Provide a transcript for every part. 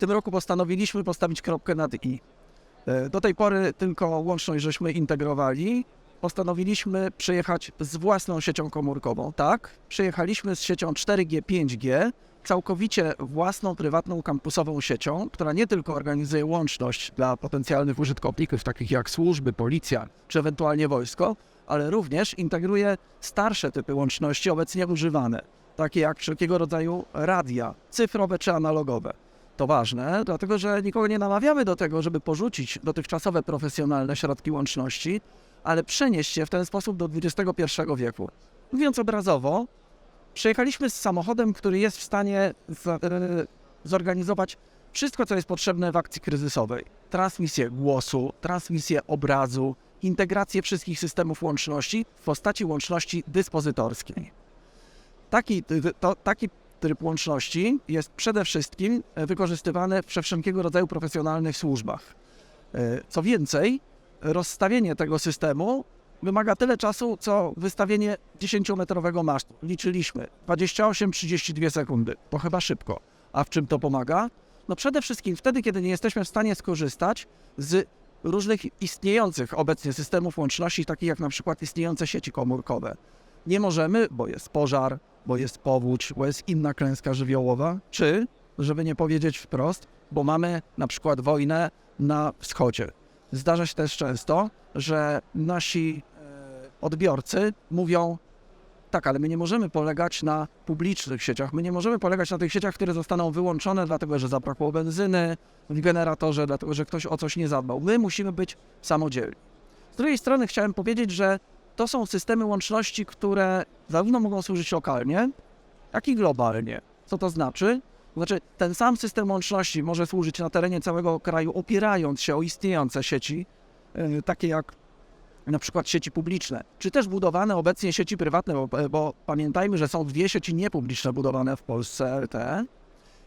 tym roku postanowiliśmy postawić kropkę nad i. E, Do tej pory tylko łączność żeśmy integrowali. Postanowiliśmy przyjechać z własną siecią komórkową. Tak, przyjechaliśmy z siecią 4G, 5G, całkowicie własną, prywatną, kampusową siecią, która nie tylko organizuje łączność dla potencjalnych użytkowników, takich jak służby, policja czy ewentualnie wojsko, ale również integruje starsze typy łączności obecnie używane, takie jak wszelkiego rodzaju radia, cyfrowe czy analogowe. To ważne, dlatego że nikogo nie namawiamy do tego, żeby porzucić dotychczasowe profesjonalne środki łączności, ale przenieść się w ten sposób do XXI wieku. Mówiąc obrazowo, przyjechaliśmy z samochodem, który jest w stanie e, zorganizować wszystko, co jest potrzebne w akcji kryzysowej. Transmisję głosu, transmisję obrazu, integrację wszystkich systemów łączności w postaci łączności dyspozytorskiej. Taki, to, taki tryb łączności jest przede wszystkim e, wykorzystywany we wszelkiego rodzaju profesjonalnych służbach. E, Co więcej, rozstawienie tego systemu wymaga tyle czasu, co wystawienie 10-metrowego masztu. Liczyliśmy 28-32 sekundy. To chyba szybko. A w czym to pomaga? No przede wszystkim wtedy, kiedy nie jesteśmy w stanie skorzystać z różnych istniejących obecnie systemów łączności, takich jak na przykład istniejące sieci komórkowe. Nie możemy, bo jest pożar, bo jest powódź, bo jest inna klęska żywiołowa, czy, żeby nie powiedzieć wprost, bo mamy na przykład wojnę na wschodzie. Zdarza się też często, że nasi e, odbiorcy mówią, tak, ale my nie możemy polegać na publicznych sieciach, my nie możemy polegać na tych sieciach, które zostaną wyłączone, dlatego że zabrakło benzyny w generatorze, dlatego że ktoś o coś nie zadbał. My musimy być samodzielni. Z drugiej strony chciałem powiedzieć, że to są systemy łączności, które zarówno mogą służyć lokalnie, jak i globalnie. Co to znaczy? Znaczy, ten sam system łączności może służyć na terenie całego kraju, opierając się o istniejące sieci, yy, takie jak na przykład sieci publiczne, czy też budowane obecnie sieci prywatne, bo, bo pamiętajmy, że są dwie sieci niepubliczne budowane w Polsce RTE,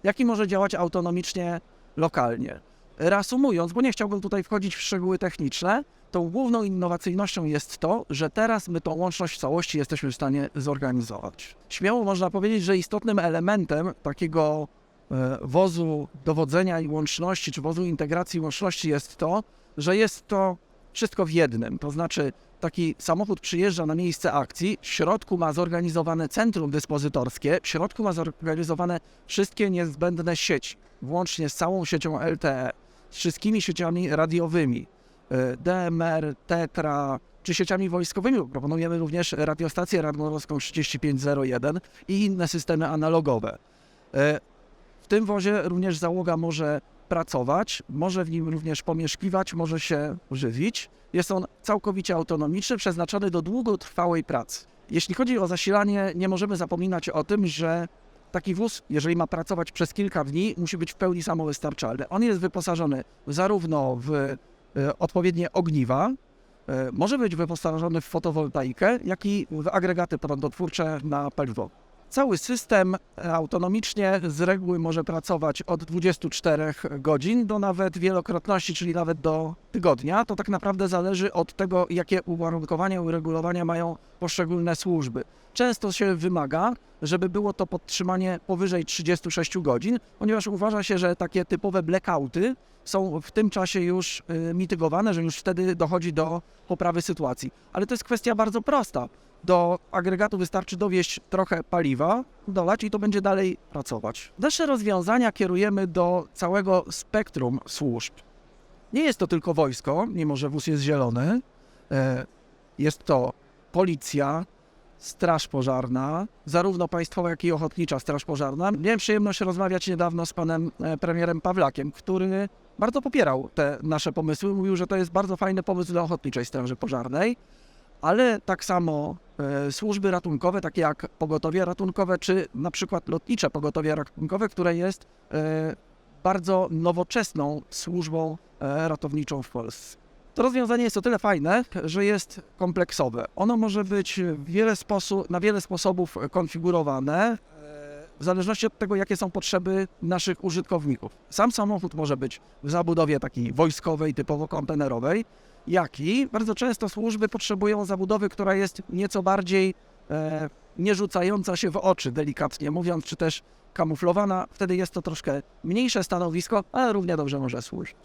jak i może działać autonomicznie lokalnie. Reasumując, bo nie chciałbym tutaj wchodzić w szczegóły techniczne, tą główną innowacyjnością jest to, że teraz my tą łączność w całości jesteśmy w stanie zorganizować. Śmiało można powiedzieć, że istotnym elementem takiego e, wozu dowodzenia i łączności, czy wozu integracji i łączności jest to, że jest to wszystko w jednym. To znaczy, taki samochód przyjeżdża na miejsce akcji, w środku ma zorganizowane centrum dyspozytorskie, w środku ma zorganizowane wszystkie niezbędne sieci, włącznie z całą siecią LTE, wszystkimi sieciami radiowymi, y, DMR, Tetra, czy sieciami wojskowymi. Proponujemy również radiostację radnorowską 3501 i inne systemy analogowe. Y, W tym wozie również załoga może pracować, może w nim również pomieszkiwać, może się żywić. Jest on całkowicie autonomiczny, przeznaczony do długotrwałej pracy. Jeśli chodzi o zasilanie, nie możemy zapominać o tym, że taki wóz, jeżeli ma pracować przez kilka dni, musi być w pełni samowystarczalny. On jest wyposażony zarówno w e, odpowiednie ogniwa, e, może być wyposażony w fotowoltaikę, jak i w agregaty prądotwórcze na paliwo. Cały system autonomicznie z reguły może pracować od 24 godzin do nawet wielokrotności, czyli nawet do tygodnia. To tak naprawdę zależy od tego, jakie uwarunkowania, uregulowania mają poszczególne służby. Często się wymaga, żeby było to podtrzymanie powyżej 36 godzin, ponieważ uważa się, że takie typowe blackouty są w tym czasie już y, mitygowane, że już wtedy dochodzi do poprawy sytuacji. Ale to jest kwestia bardzo prosta do agregatu wystarczy dowieść trochę paliwa, dolać i to będzie dalej pracować. Nasze rozwiązania kierujemy do całego spektrum służb. Nie jest to tylko wojsko, mimo że wóz jest zielony. E, Jest to policja, straż pożarna, zarówno państwowa, jak i ochotnicza straż pożarna. Miałem przyjemność rozmawiać niedawno z panem e, premierem Pawlakiem, który bardzo popierał te nasze pomysły. Mówił, że to jest bardzo fajny pomysł dla ochotniczej straży pożarnej ale tak samo e, służby ratunkowe, takie jak pogotowie ratunkowe, czy na przykład lotnicze pogotowie ratunkowe, które jest e, bardzo nowoczesną służbą e, ratowniczą w Polsce. To rozwiązanie jest o tyle fajne, że jest kompleksowe. Ono może być wiele sposób, na wiele sposobów konfigurowane w zależności od tego, jakie są potrzeby naszych użytkowników. Sam samochód może być w zabudowie takiej wojskowej, typowo kontenerowej, jak i bardzo często służby potrzebują zabudowy, która jest nieco bardziej e, się w oczy, delikatnie mówiąc, czy też kamuflowana. Wtedy jest to troszkę mniejsze stanowisko, ale równie dobrze może służyć.